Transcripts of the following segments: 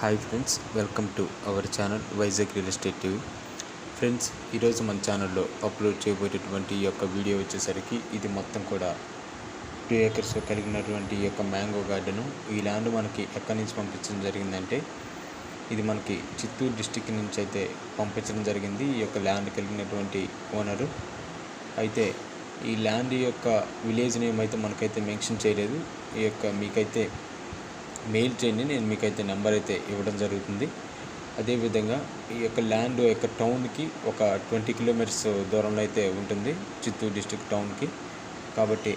Hi friends welcome to our channel Vizag real estate TV friends ఈరోజు మన ఛానల్లో upload చేయబోయేటటువంటి ఈ యొక్క వీడియో వచ్చేసరికి ఇది మొత్తం కూడా టూ ఏకర్స్ కలిగినటువంటి ఈ యొక్క మ్యాంగో గార్డెను ఈ ల్యాండ్ మనకి ఎక్కడి నుంచి పంపించడం జరిగిందంటే ఇది మనకి చిత్తూరు డిస్టిక్ నుంచి అయితే పంపించడం జరిగింది ఈ యొక్క ల్యాండ్ కలిగినటువంటి ఓనరు అయితే ఈ ల్యాండ్ యొక్క విలేజ్ నేమ్ అయితే మనకైతే మెన్షన్ చేయలేదు. ఈ యొక్క మీకైతే మెయిల్ చేయండి నేను మీకైతే నెంబర్ అయితే ఇవ్వడం జరుగుతుంది. అదేవిధంగా ఈ యొక్క ల్యాండ్ యొక్క టౌన్కి ఒక ట్వంటీ కిలోమీటర్స్ దూరంలో అయితే ఉంటుంది చిత్తూరు డిస్టిక్ టౌన్కి. కాబట్టి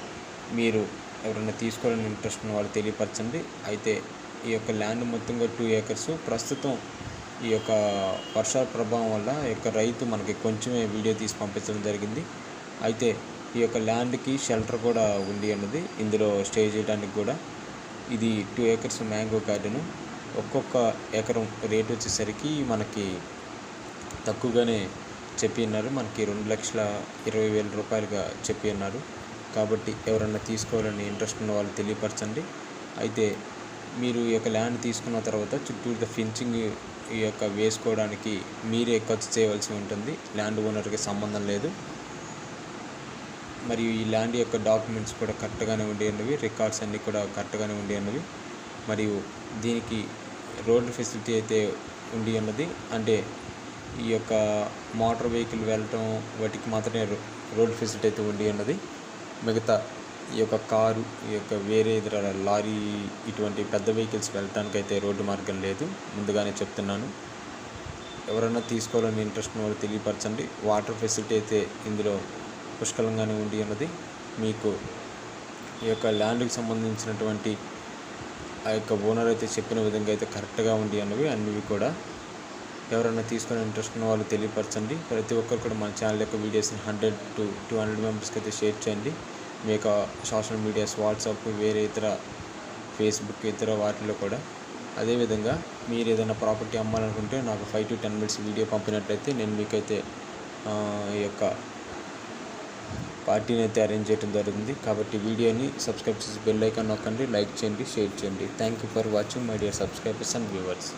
మీరు ఎవరైనా తీసుకోవాలని ఇంట్రెస్ట్ ఉన్న వాళ్ళు తెలియపరచండి. అయితే ఈ యొక్క ల్యాండ్ మొత్తంగా టూ ఏకర్స్. ప్రస్తుతం ఈ యొక్క వర్షాల ప్రభావం వల్ల ఈ యొక్క రైతు మనకి కొంచెమే వీడియో తీసి పంపించడం జరిగింది. అయితే ఈ యొక్క ల్యాండ్కి షెల్టర్ కూడా ఉంది అన్నది ఇందులో స్టే చేయడానికి కూడా. ఇది టూ ఏకర్స్ మ్యాంగో గార్డెను ఒక్కొక్క ఎకరం రేట్ వచ్చేసరికి మనకి తక్కువగానే చెప్పి ఉన్నారు మనకి రెండు లక్షల ఇరవై వేల రూపాయలుగా చెప్పి ఉన్నారు కాబట్టి ఎవరన్నా తీసుకోవాలని ఇంట్రెస్ట్ ఉన్న వాళ్ళు తెలియపరచండి. అయితే మీరు ఈ యొక్క ల్యాండ్ తీసుకున్న తర్వాత చుట్టూ ఫించింగ్ ఈ యొక్క వేసుకోవడానికి మీరే ఖర్చు చేయవలసి ఉంటుంది. ల్యాండ్ ఓనర్కి సంబంధం లేదు. మరియు ఈ ల్యాండ్ యొక్క డాక్యుమెంట్స్ కూడా కరెక్ట్గానే ఉండి ఉన్నవి రికార్డ్స్ అన్నీ కూడా కరెక్ట్గానే ఉండి ఉన్నవి మరియు దీనికి రోడ్డు ఫెసిలిటీ అయితే ఉండి ఉన్నది అంటే ఈ యొక్క మోటార్ వెహికల్ వెళ్ళటం వాటికి మాత్రమే రోడ్ ఫెసిలిటీ అయితే ఉండి ఉన్నది మిగతా ఈ యొక్క కారు ఈ యొక్క వేరే ఇతర లారీ ఇటువంటి పెద్ద వెహికల్స్ వెళ్ళటానికి అయితే రోడ్డు మార్గం లేదు. ముందుగానే చెప్తున్నాను. ఎవరైనా తీసుకోవాలని ఇంట్రెస్ట్ ఉన్న వాళ్ళు తెలియపరచండి. వాటర్ ఫెసిలిటీ అయితే ఇందులో పుష్కలంగానే ఉండి అన్నది మీకు ఈ యొక్క ల్యాండ్కి సంబంధించినటువంటి ఆ యొక్క ఓనర్ అయితే చెప్పిన విధంగా అయితే కరెక్ట్గా ఉండి అన్నవి అన్నివి కూడా. ఎవరైనా తీసుకునే ఇంట్రెస్ట్ ఉన్న వాళ్ళు తెలియపరచండి. ప్రతి ఒక్కరు కూడా మన ఛానల్ యొక్క వీడియోస్ని హండ్రెడ్ టు టూ హండ్రెడ్ మెంబర్స్కి అయితే షేర్ చేయండి. మీ యొక్క సోషల్ మీడియాస్ వాట్సాప్ వేరే ఇతర ఫేస్బుక్ ఇతర వాటిలో కూడా. అదేవిధంగా మీరు ఏదైనా ప్రాపర్టీ అమ్మాలనుకుంటే నాకు five to ten minutes video పంపినట్లయితే నేను మీకైతే ఈ యొక్క పార్టీని అయితే అరేంజ్ చేయడం జరుగుతుంది కాబట్టి వీడియోని సబ్స్క్రైబ్ చేసి బెల్ ఐకాన్ నొక్కండి లైక్ చేయండి షేర్ చేయండి. Thank you for watching my dear subscribers and viewers